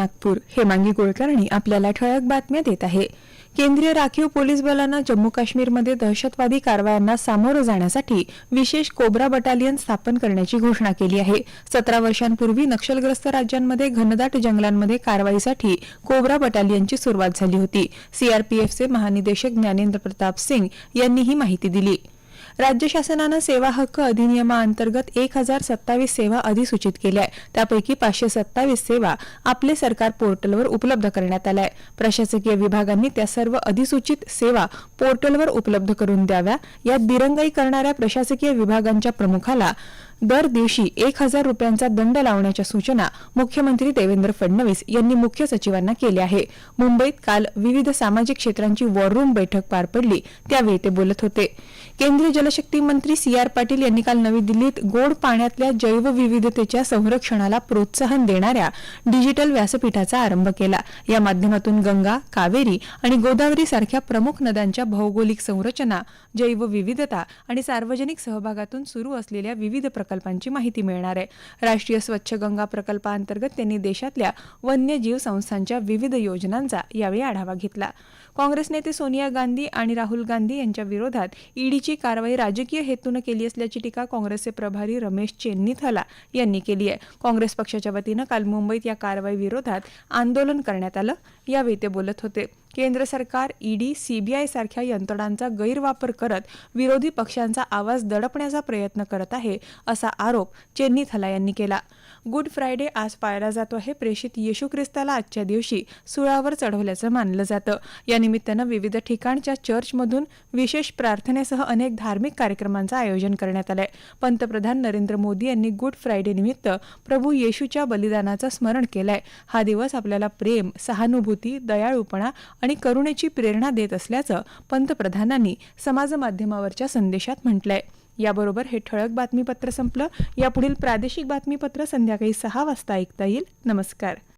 नागपूर हेमांगी कुलकर्णी आपल्याला ठळक बातम्या देत आहे. केंद्रीय राखीव पोलीस बलानं जम्मू काश्मीरमध्ये दहशतवादी कारवायांना सामोरं जाण्यासाठी विशेष कोब्रा बटालियन स्थापन करण्याची घोषणा केली आहे. सतरा वर्षांपूर्वी नक्षलग्रस्त राज्यांमध्ये घनदाट जंगलांमध्ये कारवाईसाठी कोब्रा बटालियनची सुरुवात झाली होती. सीआरपीएफचे महानिदेशक ज्ञानेंद्र प्रताप सिंग यांनी ही माहिती दिली. राज्य शासनानं सेवा हक्क अधिनियमाअंतर्गत एक हजार सत्तावीस सेवा अधिसूचित केल्या आहे त्यापैकी पाचशे सत्तावीस सेवा आपले सरकार पोर्टलवर उपलब्ध करण्यात आल्या आहे प्रशासकीय विभागांनी त्या सर्व अधिसूचित सेवा पोर्टलवर उपलब्ध करून द्याव्या यात दिरंगाई करणाऱ्या प्रशासकीय विभागांच्या प्रमुखाला दर दिवशी एक हजार रुपयांचा दंड लावण्याच्या सूचना मुख्यमंत्री देवेंद्र फडणवीस यांनी मुख्य सचिवांना केल्या आहे. मुंबईत काल विविध सामाजिक क्षेत्रांची वॉररूम बैठक पार पडली त्यावेळी ते बोलत होते. केंद्रीय जलशक्ती मंत्री सी आर पाटील यांनी काल नवी दिल्लीत गोड पाण्यातल्या जैवविविधतेच्या संरक्षणाला प्रोत्साहन देणाऱ्या डिजिटल व्यासपीठाचा आरंभ केला. या माध्यमातून गंगा कावेरी आणि गोदावरी सारख्या प्रमुख नद्यांच्या भौगोलिक संरचना जैवविविधता आणि सार्वजनिक सहभागातून सुरू असलेल्या विविध प्रकार प्रकल्पांची माहिती मिळणार आहे. राष्ट्रीय स्वच्छ गंगा प्रकल्पाअंतर्गत त्यांनी देशातल्या वन्यजीव संस्थांच्या विविध योजनांचा यावेळी आढावा घेतला. काँग्रेस नेते सोनिया गांधी आणि राहुल गांधी यांच्या विरोधात ईडीची कारवाई राजकीय हेतूनं केली असल्याची टीका काँग्रेसचे प्रभारी रमेश चेन्नीथला यांनी केली आहे. काँग्रेस पक्षाच्या वतीनं काल मुंबईत या कारवाई विरोधात आंदोलन करण्यात आलं. यावेळी ते बोलत होते. केंद्र सरकार ईडी सीबीआय सारख्या यंत्रणांचा गैरवापर करत विरोधी पक्षांचा आवाज दडपण्याचा प्रयत्न करत आहे असा आरोप चेन्नीथला यांनी केला. गुड फ्रायडे आज पाळला जातो आहे प्रेषित येशू ख्रिस्ताला आजच्या दिवशी सुळावर चढवल्याचं मानलं जातं. या निमित्तानं विविध ठिकाणच्या चर्चमधून विशेष प्रार्थनेसह अनेक धार्मिक कार्यक्रमांचं आयोजन करण्यात आलंय. पंतप्रधान नरेंद्र मोदी यांनी गुड फ्रायडे निमित्त प्रभू येशूच्या बलिदानाचं स्मरण केलंय. हा दिवस आपल्याला प्रेम सहानुभूती दयाळूपणा आणि करुणेची प्रेरणा देत असल्याचं पंतप्रधानांनी समाजमाध्यमावरच्या संदेशात म्हटलंय. याबरोबर हे ठळक बातमीपत्र संपलं. यापुढील प्रादेशिक बातमीपत्र संध्याकाळी सहा वाजता ऐकता येईल. नमस्कार.